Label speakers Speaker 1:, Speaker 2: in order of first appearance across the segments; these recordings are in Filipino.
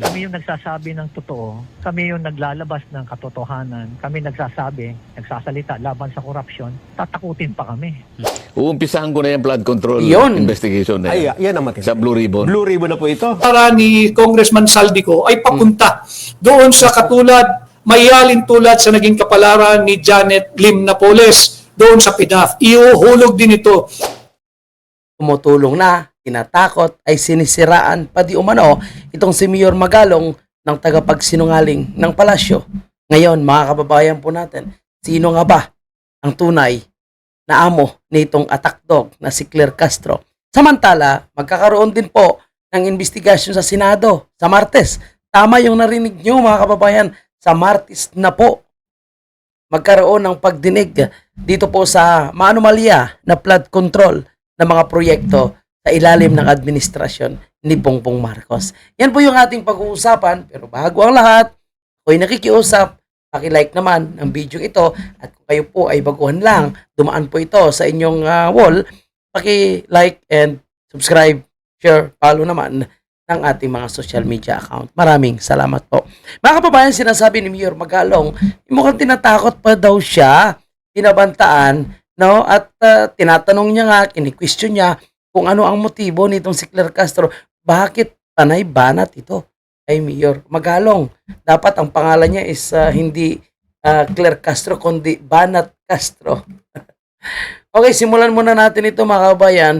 Speaker 1: Kami yung nagsasabi ng totoo. Kami yung naglalabas ng katotohanan. Kami nagsasabi, nagsasalita laban sa korupsyon. Tatakutin pa kami.
Speaker 2: Uumpisahan ko na yung flood control
Speaker 3: Yun.
Speaker 2: investigation na
Speaker 4: Ay,
Speaker 2: yan.
Speaker 4: yan ang matindi.
Speaker 2: Sa Blue Ribbon.
Speaker 4: Blue Ribbon na po ito.
Speaker 5: para ni Congressman Saldico ay papunta doon sa katulad, mayalin tulad sa naging kapalaran ni Janet Lim Napoles doon sa PIDAF. Iuhulog din ito
Speaker 3: tumutulong na, tinatakot, ay sinisiraan pa di umano itong si Mayor Magalong ng tagapagsinungaling ng palasyo. Ngayon, mga kababayan po natin, sino nga ba ang tunay na amo nitong attack dog na si Claire Castro? Samantala, magkakaroon din po ng investigasyon sa Senado sa Martes. Tama yung narinig nyo mga kababayan, sa Martes na po magkaroon ng pagdinig dito po sa maanomalya na flood control ng mga proyekto sa ilalim ng administrasyon ni Bongbong Marcos. Yan po yung ating pag-uusapan. Pero bago ang lahat, ako'y nakikiusap, paki-like naman ang video ito at kung kayo po ay baguhan lang, dumaan po ito sa inyong ah, wall, paki-like and subscribe, share, follow naman ng ating mga social media account. Maraming salamat po. Mga kababayan, sinasabi ni Mayor Magalong, mukhang tinatakot pa daw siya, tinabantaan, no? At ah, tinatanong niya nga, kini-question niya kung ano ang motibo nitong si Claire Castro. Bakit panay banat ito kay Mayor Magalong? Dapat ang pangalan niya is ah, hindi ah, Claire Castro, kundi Banat Castro. okay, simulan muna natin ito mga kababayan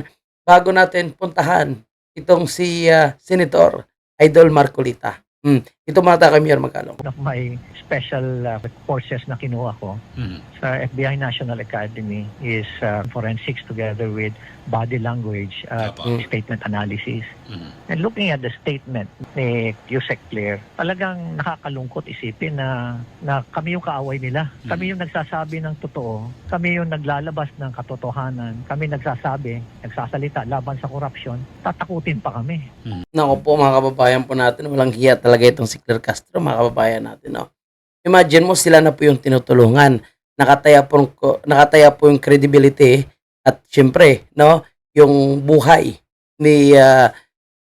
Speaker 3: bago natin puntahan itong si ah, Senator Idol Marcolita. Hmm. Ito tayo kay Mayor Magalong.
Speaker 1: One of my special uh, courses na kinuha ko sa FBI National Academy is uh, forensics together with body language at
Speaker 3: Mm.
Speaker 1: statement analysis. And looking at the statement ni Yusek Claire, talagang nakakalungkot isipin na, na kami yung kaaway nila. Kami yung nagsasabi ng totoo. Kami yung naglalabas ng katotohanan. Kami nagsasabi, nagsasalita laban sa korupsyon. Tatakutin pa kami.
Speaker 3: Nako po mga kababayan po natin, walang hiya talaga itong si Claire Castro, mga kababayan natin. No? Imagine mo sila na po yung tinutulungan. Nakataya po, nakataya po yung credibility at syempre, no, yung buhay ni ah,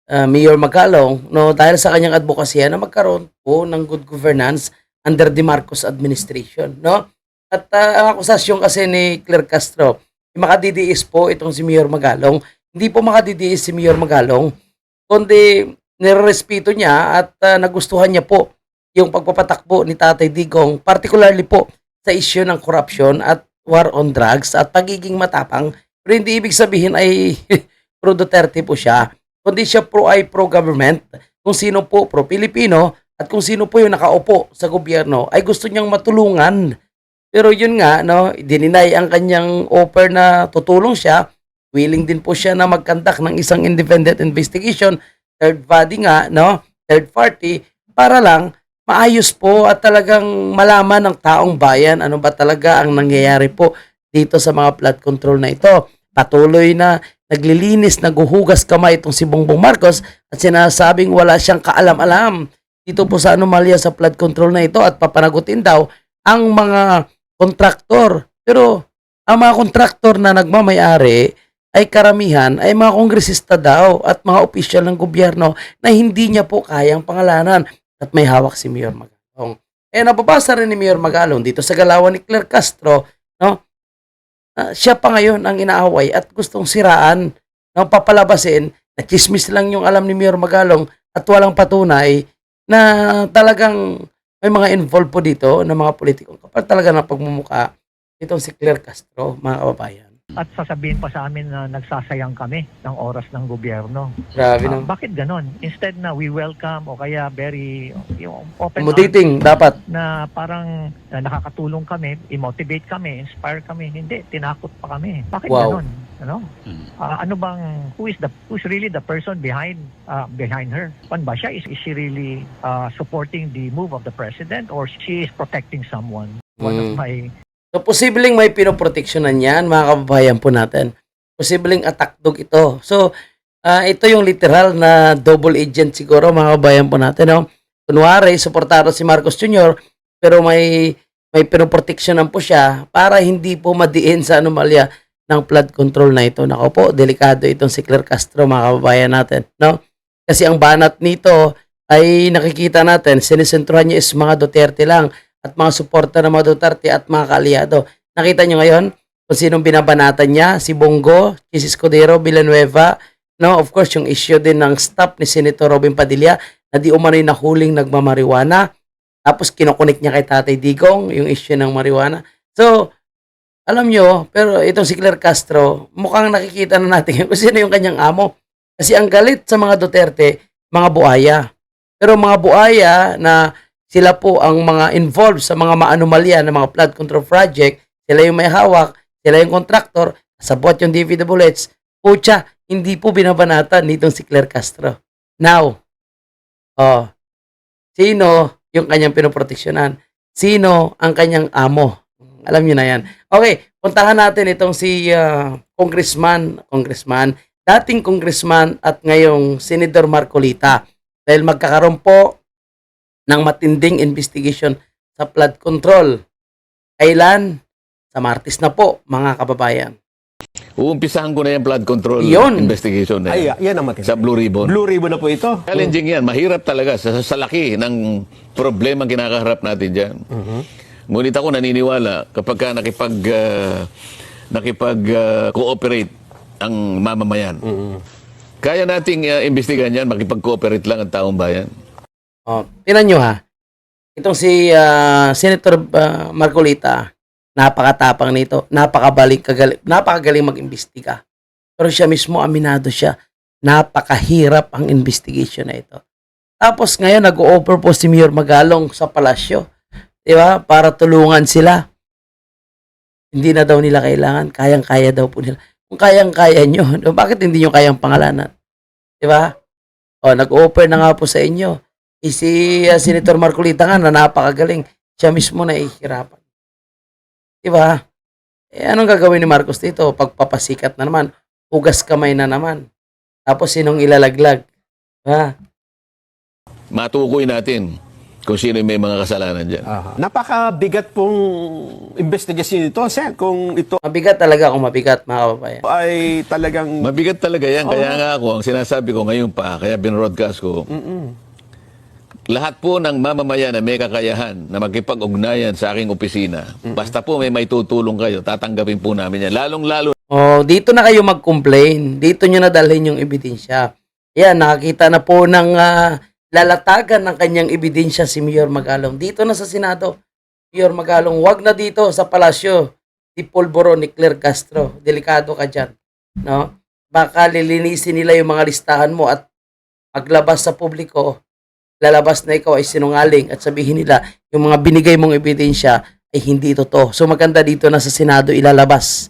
Speaker 3: ah, Mayor Magalong no dahil sa kanyang advokasya na magkaroon po ng good governance under the Marcos administration no at ah, ang akusasyon kasi ni Claire Castro makadidiis po itong si Mayor Magalong hindi po makadidiis si Mayor Magalong kundi nirespeto niya at ah, nagustuhan niya po yung pagpapatakbo ni Tatay Digong, particularly po sa issue ng corruption at war on drugs at pagiging matapang. Pero hindi ibig sabihin ay pro Duterte po siya, kundi siya pro ay pro-government. Kung sino po pro-Pilipino at kung sino po yung nakaupo sa gobyerno ay gusto niyang matulungan. Pero yun nga, no, dininay ang kanyang offer na tutulong siya. Willing din po siya na magkandak ng isang independent investigation, third body nga, no, third party, para lang maayos po at talagang malaman ng taong bayan ano ba talaga ang nangyayari po dito sa mga flood control na ito. Patuloy na naglilinis, naguhugas kamay itong si Bongbong Marcos at sinasabing wala siyang kaalam-alam dito po sa anomalya sa flood control na ito at papanagutin daw ang mga kontraktor. Pero ang mga kontraktor na nagmamayari ay karamihan ay mga kongresista daw at mga opisyal ng gobyerno na hindi niya po kayang pangalanan at may hawak si Mayor Magalong. Eh nababasa rin ni Mayor Magalong dito sa galawan ni Claire Castro, no? Ah, siya pa ngayon ang inaaway at gustong siraan, no, papalabasin na chismis lang yung alam ni Mayor Magalong at walang patunay na talagang may mga involved po dito na mga politiko. Kapag talaga ng pagmumuka itong si Claire Castro, mga kababayan.
Speaker 1: At sasabihin pa sa amin na nagsasayang kami ng oras ng gobyerno.
Speaker 3: Grabe na.
Speaker 1: bakit ganon? Instead na we welcome o kaya very yung open
Speaker 3: Accommodating dapat.
Speaker 1: na parang na nakakatulong kami, i-motivate kami, inspire kami. Hindi, tinakot pa kami. Bakit
Speaker 3: Wow.
Speaker 1: ganon? Ano? Ah, ano bang who is the who's really the person behind ah, behind her? Pan ba siya? Is, is she really ah, supporting the move of the president or she is protecting someone? One of
Speaker 3: Mm.
Speaker 1: my
Speaker 3: So, posibleng may pinoproteksyonan yan, mga kababayan po natin. Posibleng attack dog ito. So, ah, ito yung literal na double agent siguro, mga kababayan po natin. No? Kunwari, suportado si Marcos Jr., pero may may pinoproteksyonan po siya para hindi po madiin sa anomalya ng flood control na ito. Nako po, delikado itong si Claire Castro, mga kababayan natin. No? Kasi ang banat nito ay nakikita natin, sinisentruhan niya is mga Duterte lang at mga suporta ng mga Duterte at mga kaalyado. Nakita niyo ngayon kung sinong binabanatan niya, si Bongo, si Escudero, Villanueva, no, of course, yung issue din ng stop ni Senator Robin Padilla na di umano'y nahuling nagmamariwana. Tapos kinokonek niya kay Tatay Digong yung issue ng marijuana. So, alam nyo, pero itong si Claire Castro, mukhang nakikita na natin kung sino yung kanyang amo. Kasi ang galit sa mga Duterte, mga buaya. Pero mga buaya na sila po ang mga involved sa mga maanomalya ng mga flood control project, sila yung may hawak, sila yung kontraktor, sabot yung DPWH, pucha, hindi po binabanatan nitong si Claire Castro. Now, oh, sino yung kanyang pinoproteksyonan? Sino ang kanyang amo? Alam niyo na yan. Okay, puntahan natin itong si ah, congressman, congressman, dating congressman at ngayong Senator Marcolita. Dahil magkakaroon po ng matinding investigation sa flood control. Kailan? Sa Martis na po, mga kababayan.
Speaker 2: Uumpisahan ko na yung flood control
Speaker 3: Yun.
Speaker 2: investigation na
Speaker 4: Ay,
Speaker 2: yan.
Speaker 4: yan ang matindi.
Speaker 2: Sa Blue Ribbon.
Speaker 4: Blue Ribbon na po ito.
Speaker 2: Challenging yan. Mahirap talaga sa, sa laki ng problema kinakaharap natin dyan. Ngunit ako naniniwala kapag ka nakipag, ah, nakipag ah, cooperate ang mamamayan. Kaya nating ah, imbestigahan yan, makipag-cooperate lang ang taong bayan.
Speaker 3: Oh, tinan nyo ha. Itong si ah, Senator ah, Marcolita, napakatapang nito, napakabalik, kagaling, napakagaling mag-imbestiga. Pero siya mismo, aminado siya, napakahirap ang investigation na ito. Tapos ngayon, nag-o-offer po si Mayor Magalong sa palasyo, di ba, para tulungan sila. Hindi na daw nila kailangan, kayang-kaya daw po nila. Kung kayang-kaya nyo, bakit hindi nyo kayang pangalanan? Di ba? O, nag-offer na nga po sa inyo. Eh, si uh, Senator Marcolita nga na napakagaling, siya mismo nahihirapan. Di ba? Eh, anong gagawin ni Marcos dito? Pagpapasikat na naman, hugas kamay na naman. Tapos sinong ilalaglag? Ha?
Speaker 2: Matukoy natin kung sino may mga kasalanan dyan.
Speaker 4: Aha. Napakabigat pong investigation ito, Sen. Kung ito
Speaker 3: Mabigat talaga kung mabigat, mga kababayan.
Speaker 4: ay talagang...
Speaker 2: Mabigat talaga yan. Kaya nga ako, ang sinasabi ko ngayon pa, kaya binroadcast ko, lahat po ng mamamayan na may kakayahan na magkipag-ugnayan sa aking opisina, basta po may may tutulong kayo, tatanggapin po namin yan. Lalong-lalo
Speaker 3: Oh, dito na kayo mag-complain. Dito nyo na dalhin yung ebidensya. Yan, nakakita na po ng ah, lalatagan ng kanyang ebidensya si Mayor Magalong. Dito na sa Senado. Mayor Magalong, wag na dito sa palasyo. Di Polvoro ni Claire Castro. Delikado ka dyan. No? Baka lilinisin nila yung mga listahan mo at paglabas sa publiko, lalabas na ikaw ay sinungaling at sabihin nila yung mga binigay mong ebidensya ay hindi totoo. So maganda dito na sa Senado ilalabas.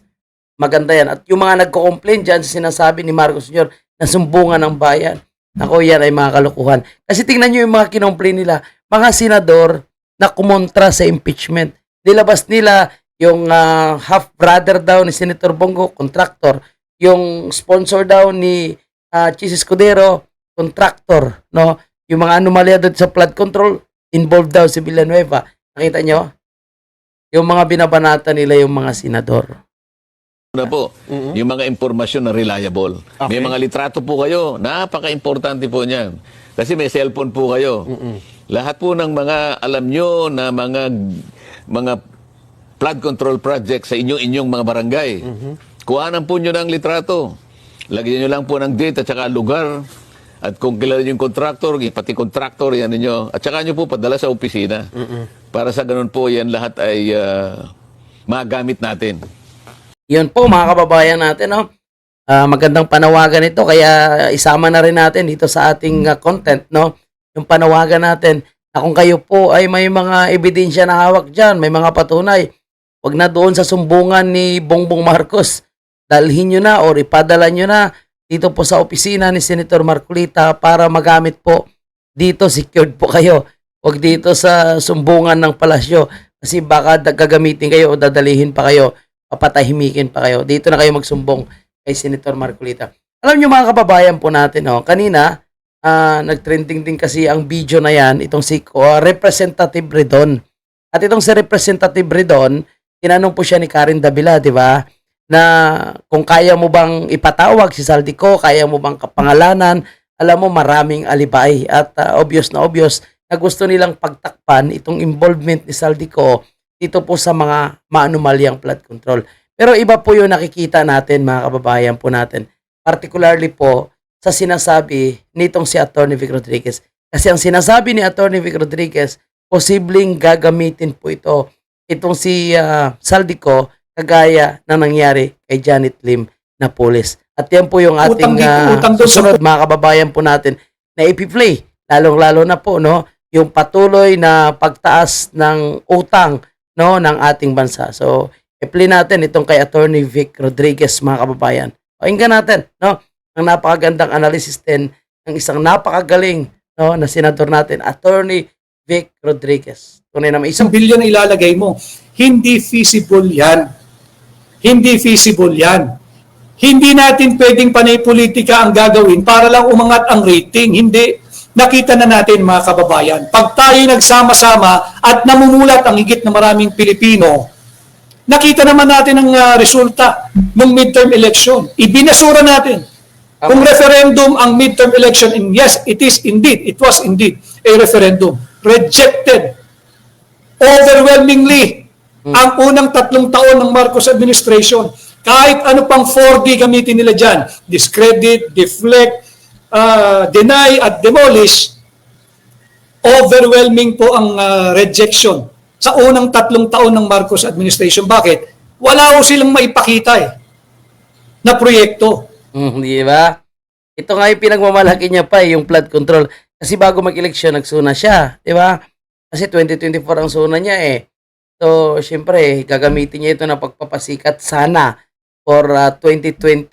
Speaker 3: Maganda yan. At yung mga nagko-complain dyan sa sinasabi ni Marcos Jr. na sumbungan ng bayan. Ako yan ay mga kalukuhan. Kasi tingnan nyo yung mga kinomplain nila. Mga senador na kumontra sa impeachment. Nilabas nila yung ah, half-brother daw ni Senator Bongo, contractor. Yung sponsor daw ni uh, Chis Escudero, contractor. No? Yung mga anomalya doon sa flood control, involved daw si Villanueva. Nakita nyo? Yung mga binabanata nila yung mga senador.
Speaker 2: na po, yung mga impormasyon na reliable. May
Speaker 4: Okay.
Speaker 2: mga litrato po kayo, napaka-importante po niyan. Kasi may cellphone po kayo. Lahat po ng mga alam nyo na mga mga flood control project sa inyong-inyong mga barangay. Kuhanan po nyo ng litrato. Lagyan nyo lang po ng date at saka lugar. At kung kilala nyo yung contractor, pati contractor, yan ninyo. At saka nyo po padala sa opisina. Para sa ganun po, yan lahat ay ah, magamit natin.
Speaker 3: Yun po mga kababayan natin, no? Ah, magandang panawagan ito kaya isama na rin natin dito sa ating ah, content, no? Yung panawagan natin na kung kayo po ay may mga ebidensya na hawak diyan, may mga patunay, wag na doon sa sumbungan ni Bongbong Marcos. Dalhin nyo na or ipadala nyo na dito po sa opisina ni Senator Marcolita para magamit po dito secured po kayo. Wag dito sa sumbungan ng palasyo kasi baka gagamitin kayo o dadalihin pa kayo papatahimikin pa kayo. Dito na kayo magsumbong kay Senator Marcolita. Alam niyo mga kababayan po natin, oh, kanina, ah, nagtrending din kasi ang video na yan, itong si oh, Representative Redon. At itong si Representative Redon, tinanong po siya ni Karen Davila, di ba? Na kung kaya mo bang ipatawag si Saldico, kaya mo bang kapangalanan, alam mo maraming alibay at ah, obvious na obvious na gusto nilang pagtakpan itong involvement ni Saldico dito po sa mga maanumalyang flood control. Pero iba po yung nakikita natin mga kababayan po natin. Particularly po sa sinasabi nitong si Attorney Vic Rodriguez. Kasi ang sinasabi ni Attorney Vic Rodriguez, posibleng gagamitin po ito itong si ah, Saldico kagaya na nangyari kay Janet Lim na pulis. At yan po yung ating
Speaker 5: Utang
Speaker 3: ah,
Speaker 5: utang sa-
Speaker 3: susunod mga kababayan po natin na ipi-play. Lalong-lalo na po no, yung patuloy na pagtaas ng utang no ng ating bansa. So, i-play natin itong kay Attorney Vic Rodriguez mga kababayan. Pakinggan natin no ang napakagandang analysis din ng isang napakagaling no na senador natin, Attorney Vic Rodriguez. Tunay na may isang
Speaker 5: na ilalagay mo. Hindi feasible yan. Hindi feasible yan. Hindi natin pwedeng panay politika ang gagawin para lang umangat ang rating. Hindi. Nakita na natin mga kababayan. Pag tayo nagsama-sama at namumulat ang higit na maraming Pilipino, nakita naman natin ang ah, resulta ng midterm election. Ibinasura natin. Kung referendum ang midterm election, and yes, it is indeed, it was indeed a referendum. Rejected overwhelmingly ang unang tatlong taon ng Marcos administration. Kahit ano pang 4D gamitin nila dyan, discredit, deflect, uh, deny at demolish, overwhelming po ang uh, rejection sa unang tatlong taon ng Marcos administration. Bakit? Wala ko silang maipakita eh, na proyekto.
Speaker 3: Mm, ba? Ito nga yung pinagmamalaki niya pa, eh, yung flood control. Kasi bago mag-eleksyon, nagsuna siya. Di ba? Kasi 2024 ang suna niya eh. So, syempre, gagamitin niya ito na pagpapasikat sana for uh, 2025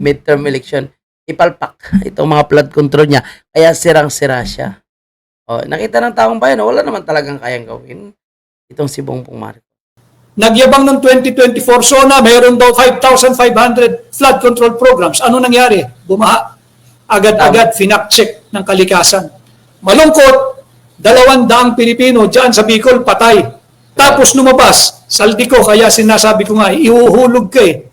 Speaker 3: midterm election. Ipalpak itong mga flood control niya. Kaya sirang-sira siya. Oh, nakita ng taong bayan, wala naman talagang kayang gawin. Itong si Bongbong Marcos.
Speaker 5: Nagyabang ng 2024 SONA, mayroon daw 5,500 flood control programs. Ano nangyari? Bumaha. Agad-agad, finak-check ng kalikasan. Malungkot, dalawang daang Pilipino dyan sa Bicol, patay. Tapos lumabas, Saldico, kaya sinasabi ko nga, iuhulog ka eh.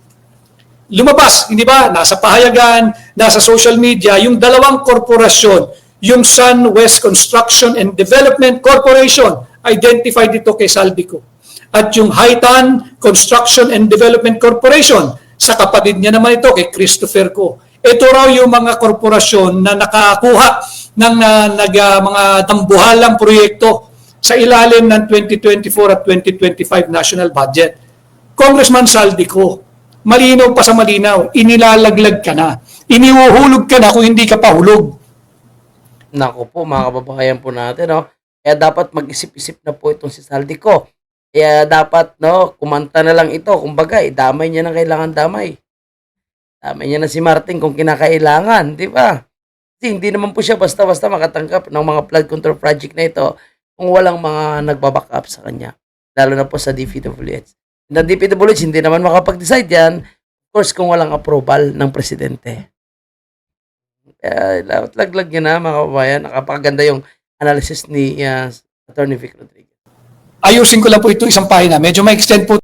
Speaker 5: Lumabas, hindi ba? Nasa pahayagan, nasa social media, yung dalawang korporasyon, yung Sun West Construction and Development Corporation, identified dito kay Saldico at yung Haitan Construction and Development Corporation sa kapatid niya naman ito kay Christopher Ko. Ito raw yung mga korporasyon na nakakuha ng ah, nag, ah, mga tambuhalang proyekto sa ilalim ng 2024 at 2025 national budget. Congressman Saldico, malinaw pa sa malinaw, inilalaglag ka na. Inihuhulog ka na kung hindi ka pa hulog.
Speaker 3: Nako po, mga kababayan po natin, no? Kaya dapat mag-isip-isip na po itong si Saldico. Kaya dapat, no, kumanta na lang ito. Kumbaga, damay niya na kailangan damay. Damay niya na si Martin kung kinakailangan, di ba? Hindi naman po siya basta-basta makatanggap ng mga flood control project na ito kung walang mga nagbaback up sa kanya. Lalo na po sa DPWH. Ang DPWH, hindi naman makapag-decide yan. Of course, kung walang approval ng presidente. Kaya dapat laglag niya na mga kababayan. Nakapaganda yung analysis ni uh, Attorney Vic Rodriguez.
Speaker 5: ayusin ko lang po ito isang pahina. Medyo ma-extend po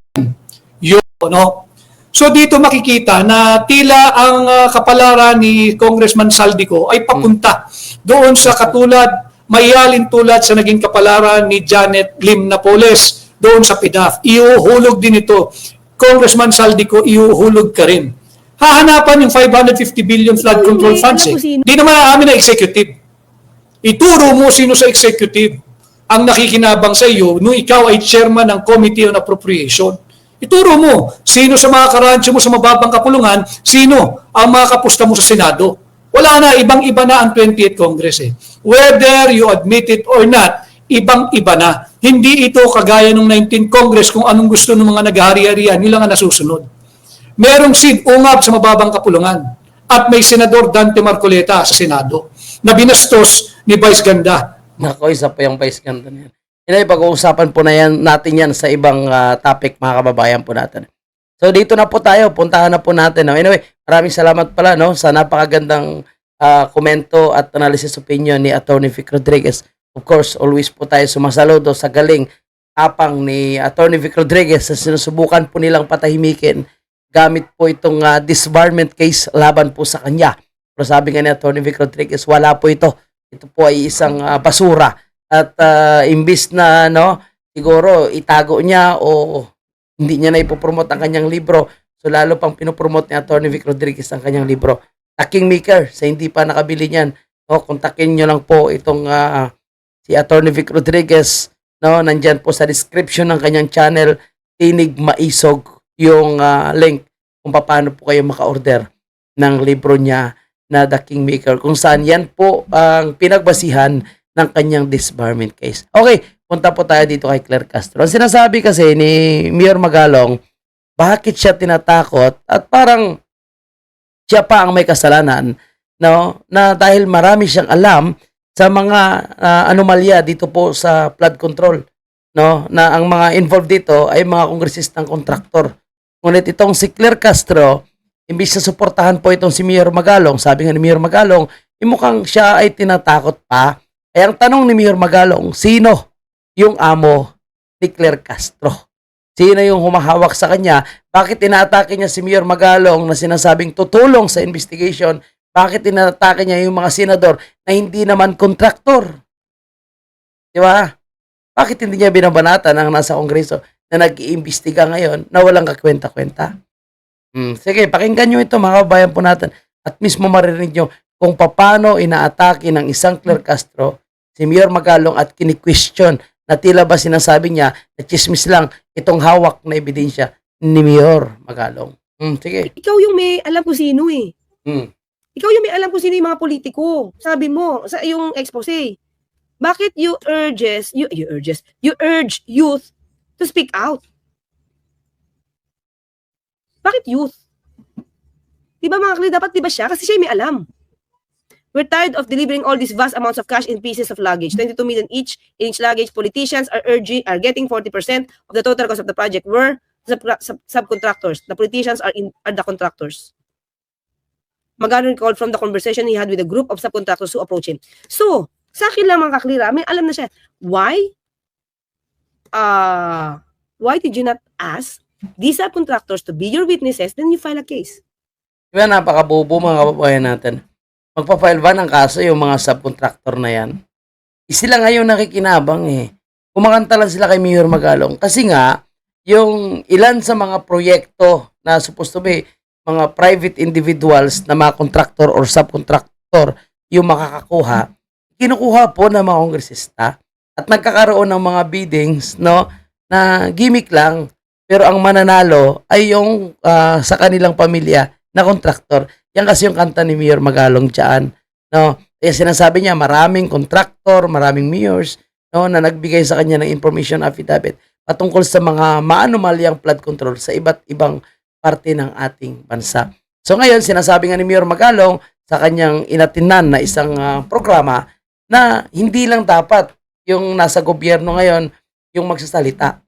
Speaker 5: yun, no? So dito makikita na tila ang ah, kapalaran ni Congressman Saldico ay papunta doon sa katulad, maialin tulad sa naging kapalaran ni Janet Lim Napoles doon sa PIDAF. Iuhulog din ito. Congressman Saldico, iuhulog ka rin. Hahanapan yung 550 billion flood control
Speaker 6: Hindi,
Speaker 5: funds eh.
Speaker 6: ko sino.
Speaker 5: Di naman amin na executive. Ituro mo sino sa executive ang nakikinabang sa iyo nung ikaw ay chairman ng Committee on Appropriation. Ituro mo sino sa mga karancho mo sa mababang kapulungan, sino ang mga kapusta mo sa Senado. Wala na, ibang-iba na ang 28th Congress eh. Whether you admit it or not, ibang-iba na. Hindi ito kagaya ng 19th Congress kung anong gusto ng mga naghari-harian, nila nga nasusunod. Merong seat ungap sa mababang kapulungan at may Senador Dante Marcoleta sa Senado na binastos ni Vice Ganda
Speaker 3: Nako, isa pa yung vice ganda na yan. Inay, pag-uusapan po na yan, natin yan sa ibang ah, topic, mga kababayan po natin. So, dito na po tayo. Puntahan na po natin. No? Anyway, maraming salamat pala no, sa napakagandang ah, komento at analysis opinion ni Attorney Vic Rodriguez. Of course, always po tayo sumasaludo sa galing tapang ni Attorney Vic Rodriguez sa sinusubukan po nilang patahimikin gamit po itong ah, disbarment case laban po sa kanya. Pero sabi nga ni Atty. Vic Rodriguez, wala po ito. Ito po ay isang ah, basura. At ah, imbis na no, siguro itago niya o hindi niya na ipopromote ang kanyang libro. So lalo pang pinopromote ni Atty. Vic Rodriguez ang kanyang libro. Taking Maker, sa hindi pa nakabili niyan, no, kontakin niyo lang po itong ah, si Atty. Vic Rodriguez. No, nandyan po sa description ng kanyang channel, Tinig Maisog, yung ah, link kung paano po kayo maka-order ng libro niya na The Kingmaker kung saan yan po ang pinagbasihan ng kanyang disbarment case. Okay, punta po tayo dito kay Claire Castro. Ang sinasabi kasi ni Mayor Magalong, bakit siya tinatakot at parang siya pa ang may kasalanan no na dahil marami siyang alam sa mga ah, anomalya dito po sa flood control no na ang mga involved dito ay mga kongresistang kontraktor ngunit itong si Claire Castro imbis na suportahan po itong si Mayor Magalong, sabi nga ni Mayor Magalong, eh, mukhang siya ay tinatakot pa. Kaya ang tanong ni Mayor Magalong, sino yung amo ni Claire Castro? Sino yung humahawak sa kanya? Bakit inaatake niya si Mayor Magalong na sinasabing tutulong sa investigation? Bakit inaatake niya yung mga senador na hindi naman kontraktor? Di ba? Bakit hindi niya binabanatan ang nasa kongreso na nag-iimbestiga ngayon na walang kakwenta-kwenta? Hmm, sige, pakinggan nyo ito mga kabayan po natin at mismo maririnig nyo kung paano inaatake ng isang Claire Castro si Mayor Magalong at kini-question na tila ba sinasabi niya na chismis lang itong hawak na ebidensya ni Mayor Magalong. Hmm, sige.
Speaker 6: ikaw yung may alam kung sino eh.
Speaker 3: Hmm.
Speaker 6: Ikaw yung may alam kung sino yung mga politiko. Sabi mo sa yung expose. Bakit you urges, you, you urges, you urge youth to speak out? Bakit youth? Di ba mga kapatid, dapat di ba siya? Kasi siya may alam. We're tired of delivering all these vast amounts of cash in pieces of luggage. 22 million each in each luggage. Politicians are urging, are getting 40% of the total cost of the project. We're sub, sub, subcontractors. The politicians are in are the contractors. Magano recalled from the conversation he had with a group of subcontractors who approached him. So, sa akin lang mga kaklira, may alam na siya. Why? Uh, why did you not ask these subcontractors to be your witnesses, then you file a case?
Speaker 3: Di ba napakabobo mga kababayan natin? Magpa-file ba ng kaso yung mga subcontractor na yan? Eh, Sila ngayon nakikinabang eh. Kumakanta lang sila kay Mayor Magalong. Kasi nga, yung ilan sa mga proyekto na supposed to be mga private individuals na mga contractor or subcontractor yung makakakuha, kinukuha po ng mga kongresista at nagkakaroon ng mga biddings no na gimmick lang pero ang mananalo ay yung ah, sa kanilang pamilya na kontraktor. Yan kasi yung kanta ni Mayor Magalong dyan. No? Kaya sinasabi niya, maraming kontraktor, maraming mayors no, na nagbigay sa kanya ng information affidavit patungkol sa mga maanumalyang flood control sa iba't ibang parte ng ating bansa. So ngayon, sinasabi nga ni Mayor Magalong sa kanyang inatinan na isang ah, programa na hindi lang dapat yung nasa gobyerno ngayon yung magsasalita.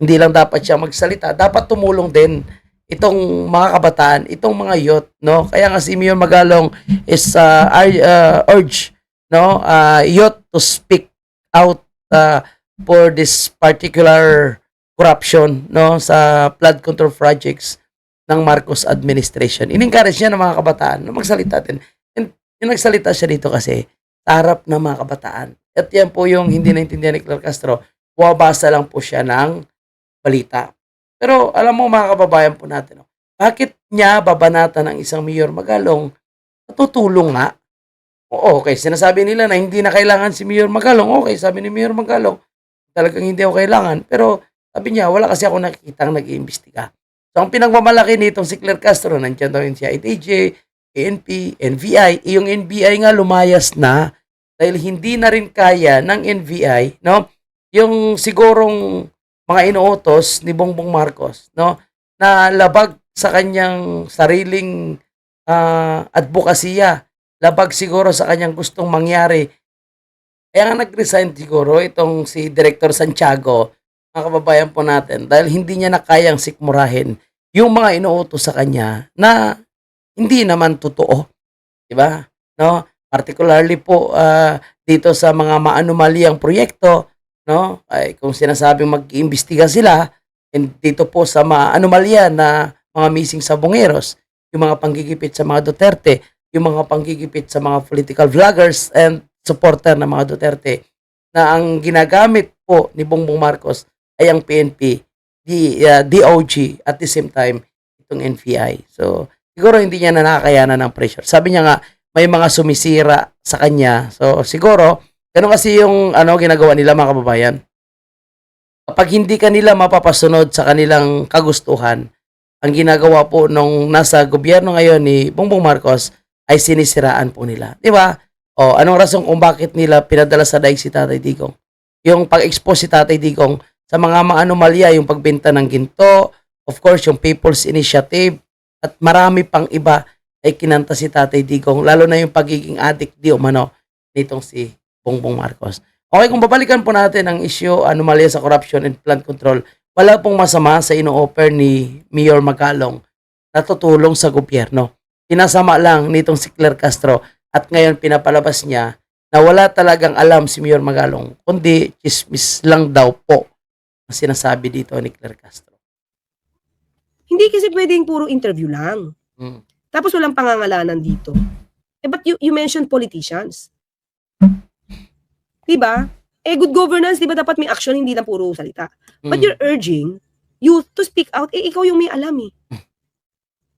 Speaker 3: Hindi lang dapat siya magsalita, dapat tumulong din itong mga kabataan, itong mga youth, no? Kaya nga si Mayor Magalong is uh, uh, urge, no, uh, youth to speak out uh, for this particular corruption, no, sa flood control projects ng Marcos administration. In-encourage niya ng mga kabataan na magsalita din. And yung nagsalita siya dito kasi sa harap ng mga kabataan. At yan po yung hindi naintindihan ni Clark Castro. Buwabasa lang po siya ng balita. Pero alam mo mga kababayan po natin, bakit niya babanatan ng isang mayor Magalong natutulong nga? Oo, okay. Sinasabi nila na hindi na kailangan si Mayor Magalong. Okay, sabi ni Mayor Magalong, talagang hindi ako kailangan. Pero sabi niya, wala kasi ako nakikita nag-iimbestiga. So, ang pinagmamalaki nitong si Claire Castro, nandiyan daw yung CIDJ, PNP, NVI. Eh, yung NBI nga lumayas na dahil hindi na rin kaya ng NVI, no? Yung sigurong mga inuutos ni Bongbong Marcos, no? Na labag sa kanyang sariling ah, advokasya, labag siguro sa kanyang gustong mangyari. Kaya nga nag-resign siguro itong si Director Santiago, mga kababayan po natin, dahil hindi niya na kayang sikmurahin yung mga inuutos sa kanya na hindi naman totoo. Di ba? No? Particularly po ah, dito sa mga maanumalyang proyekto, no? Ay kung sinasabing mag-iimbestiga sila and dito po sa mga anomalya na mga missing sa bungeros, yung mga panggigipit sa mga Duterte, yung mga panggigipit sa mga political vloggers and supporter ng mga Duterte na ang ginagamit po ni Bongbong Marcos ay ang PNP, di, uh, DOG, at the same time, itong NFI. So, siguro hindi niya na nakakayanan ng pressure. Sabi niya nga, may mga sumisira sa kanya. So, siguro, ganun kasi yung ano, ginagawa nila mga kababayan. Kapag hindi kanila mapapasunod sa kanilang kagustuhan, ang ginagawa po nung nasa gobyerno ngayon ni Bongbong Marcos ay sinisiraan po nila. Di ba? O, anong rason kung bakit nila pinadala sa daig si Tatay Digong? Yung pag-expose si Tatay Digong sa mga mga anomalya, yung pagbenta ng ginto, of course, yung People's Initiative, at marami pang iba ay kinanta si Tatay Digong, lalo na yung pagiging addict di umano nitong si Bongbong Marcos. Okay, kung babalikan po natin ang issue, anomalya sa corruption and flood control, wala pong masama sa ino-offer ni Mayor Magalong na tutulong sa gobyerno. Pinasama lang nitong si Claire Castro at ngayon pinapalabas niya na wala talagang alam si Mayor Magalong, kundi chismis lang daw po ang sinasabi dito ni Claire Castro.
Speaker 6: Hindi kasi pwedeng puro interview lang.
Speaker 3: Mm.
Speaker 6: Tapos walang pangangalanan dito. Eh, but you, you mentioned politicians. Diba? Eh, good governance, di ba dapat may action, hindi lang puro salita. But
Speaker 3: Mm.
Speaker 6: you're urging youth to speak out. Eh, ikaw yung may alam eh.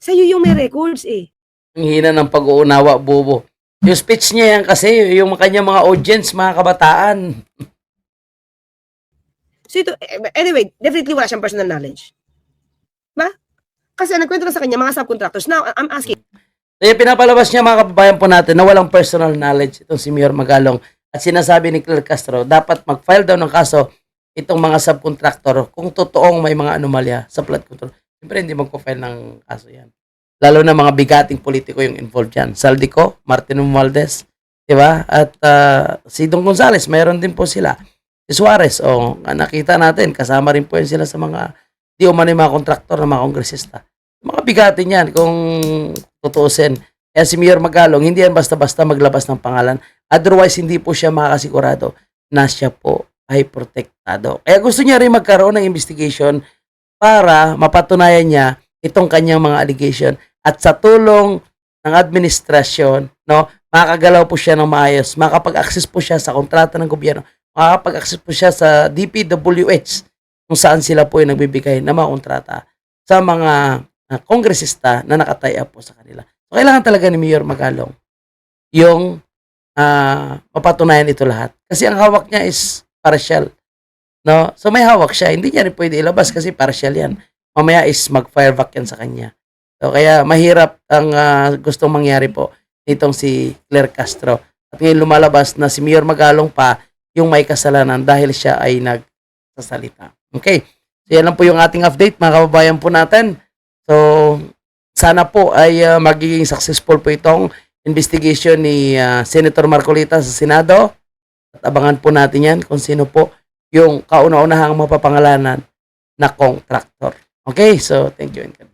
Speaker 6: Sa'yo yung may records eh.
Speaker 3: Ang hina ng pag-uunawa, bobo. Yung speech niya yan kasi, yung kanyang mga audience, mga kabataan.
Speaker 6: So ito, eh, anyway, definitely wala siyang personal knowledge. Ba? Kasi nagkwento na sa kanya, mga subcontractors. Now, I'm asking,
Speaker 3: Kaya pinapalabas niya mga kababayan po natin na walang personal knowledge itong si Mayor Magalong. At sinasabi ni Claire Castro, dapat mag-file daw ng kaso itong mga subcontractor kung totoong may mga anomalya sa flood control. Siyempre hindi magpo-file ng kaso yan. Lalo na mga bigating politiko yung involved dyan. Saldico, Martin Romualdez, di ba? At ah, si Don Gonzales, mayroon din po sila. Si Suarez, o nakita natin, kasama rin po yan sila sa mga di umano yung mga kontraktor ng mga kongresista. Mga bigatin yan kung tutuusin. Kaya si Mayor Magalong, hindi yan basta-basta maglabas ng pangalan. Otherwise, hindi po siya makakasigurado na siya po ay protektado. Kaya gusto niya rin magkaroon ng investigation para mapatunayan niya itong kanyang mga allegation. At sa tulong ng administrasyon, no, makakagalaw po siya ng maayos. Makapag-access po siya sa kontrata ng gobyerno. Makakapag-access po siya sa DPWH kung saan sila po ay nagbibigay ng mga kontrata sa mga uh, kongresista na nakataya po sa kanila. Kailangan talaga ni Mayor Magalong yung ah, mapatunayan ito lahat. Kasi ang hawak niya is partial. No? So may hawak siya. Hindi niya rin pwede ilabas kasi partial yan. Mamaya is mag-fire back yan sa kanya. So kaya mahirap ang ah, gustong mangyari po nitong si Claire Castro. At ngayon lumalabas na si Mayor Magalong pa yung may kasalanan dahil siya ay nagsasalita. Okay. So yan lang po yung ating update mga kababayan po natin. So sana po ay ah, magiging successful po itong investigation ni ah, Senator Marcolita sa Senado. At abangan po natin yan kung sino po yung kauna-unahang mapapangalanan na contractor. Okay, so thank you and.